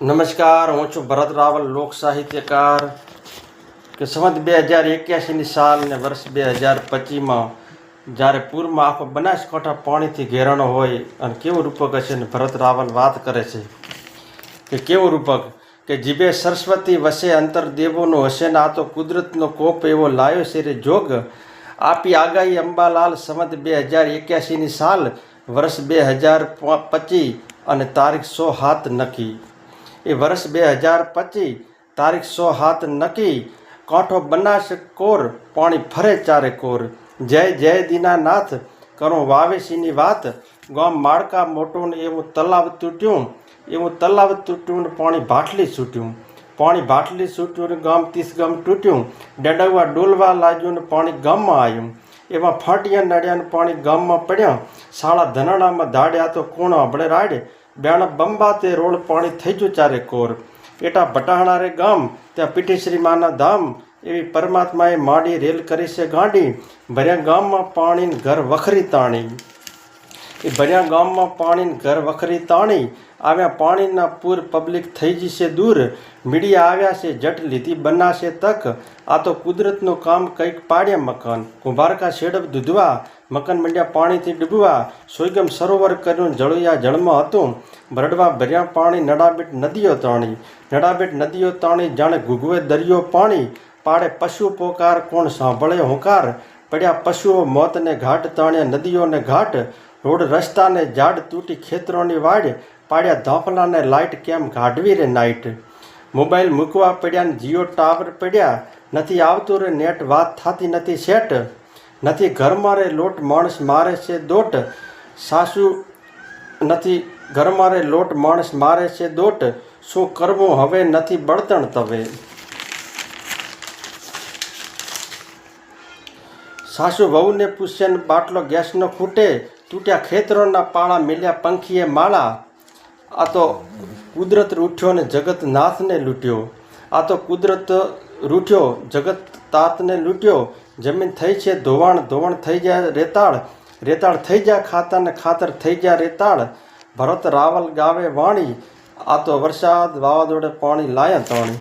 નમસ્કાર, હું છું ભરત રાવલ, લોક સાહિત્યકાર. કે સંવત બે હજાર એક્યાસીની સાલ ને વર્ષ બે હજાર પચીસમાં જ્યારે પૂરમાં આખો બનાસકાંઠા પાણીથી ઘેરાણો હોય અને કેવું રૂપક હશે ને ભરત રાવલ વાત કરે છે? કે કેવું રૂપક? કે જીભે સરસ્વતી વસે, અંતર દેવોનો હશે ને આ તો કુદરતનો કોપ એવો લાયો છે રે જોગ. આપી આગાહી અંબાલાલ સંવત બે હજાર એક્યાસીની સાલ, વર્ષ બે હજાર પચીસ અને તારીખ સો હાથ નક્કી. એ વર્ષ બે હજાર પચીસ તારીખ સો હાથ નક્કી. કાંઠો બનાસ કોર, પાણી ફરે ચારે કોર. જય જય દીનાનાથ કરો વાવેશીની વાત. ગામ માળકા મોટું ને એવું તલાવ તૂટ્યું. એવું તલાવ તૂટ્યું ને પાણી બાટલી છૂટ્યું. પાણી ભાટલી છૂટ્યું ને ગામ ત્રીસ ગામ તૂટ્યું. ડડવા ડોલવા લાગ્યું ને પાણી ગામમાં આવ્યું. એમાં ફાટિયા નડ્યા ને પાણી ગામમાં પડ્યા. શાળા ધનાણામાં ધાડ્યા તો કોણ આપણે રાડે? બેણ બંબાતે રોડ પાણી થઈ ગયું ચારે કોર. એટા ભટાણારે ગામ, ત્યાં પીઠેશ્રી માના ધામ, એવી પરમાત્માએ માડી રેલ કરી છે ગાંડી. ભર્યા ગામમાં પાણીને ઘર વખરી તાણી. એ ભર્યા ગામમાં પાણીને ઘર વખરી તાણી. આવ્યા પાણીના પૂર પબ્લિક થઈ જશે દૂર. મીડિયા આવ્યા છે, જટ લીધી બનાશે તક. આ તો કુદરતનું કામ કંઈક પાડ્યા મકાન. કુંભારકા શેડપ દૂધવા. મકાન મંડ્યા પાણીથી ડૂબવા સુઈગમ સરોવર કર્યું જળિયા જળમાં હતું. ભરડવા ભર્યા પાણી નડાબેટ નદીઓ તાણી. નડાબેટ નદીઓ તાણી જાણે ઘૂઘવે દરિયો પાણી. પાડે પશુ પોકાર કોણ સાંભળે હોંકાર? પડ્યા પશુઓ મોતને ઘાટ તાણ્યા નદીઓને ઘાટ. રોડ રસ્તાને ઝાડ તૂટી ખેતરોની વાડ. પાડ્યા ધોપલાને લાઇટ કેમ કાઢવી રે નાઇટ મોબાઈલ મૂકવા પડ્યા ને જીઓ ટાવર પડ્યા. નથી આવતું રે નેટ, વાત થતી નથી સેટ નથી ઘરમાં રે લોટ, માણસ મારે છે દોટ. સાસુ નથી ઘરમાં રે લોટ, માણસ મારે છે દોટ. શું કરવું હવે નથી બળતણ તવે? સાસુ વહુને પૂછે ને બાટલો ગેસનો ખૂટે, તૂટ્યા ખેતરોના પાળા મેલ્યા પંખીએ માળા. આ તો કુદરત રૂઠ્યો ને જગત નાથને લૂંટ્યો. આ તો કુદરત રૂઠ્યો, જગત તાતને લૂંટ્યો. જમીન થઈ છે, ધોવાણ ધોવાણ થઈ જાય રેતાળ રેતાળ થઈ જાય ખાતર ને ખાતર થઈ જાય રેતાળ. ભરત રાવલ ગાવે વાણી, આ તો વરસાદ વાવાઝોડે પાણી લાયા તાણી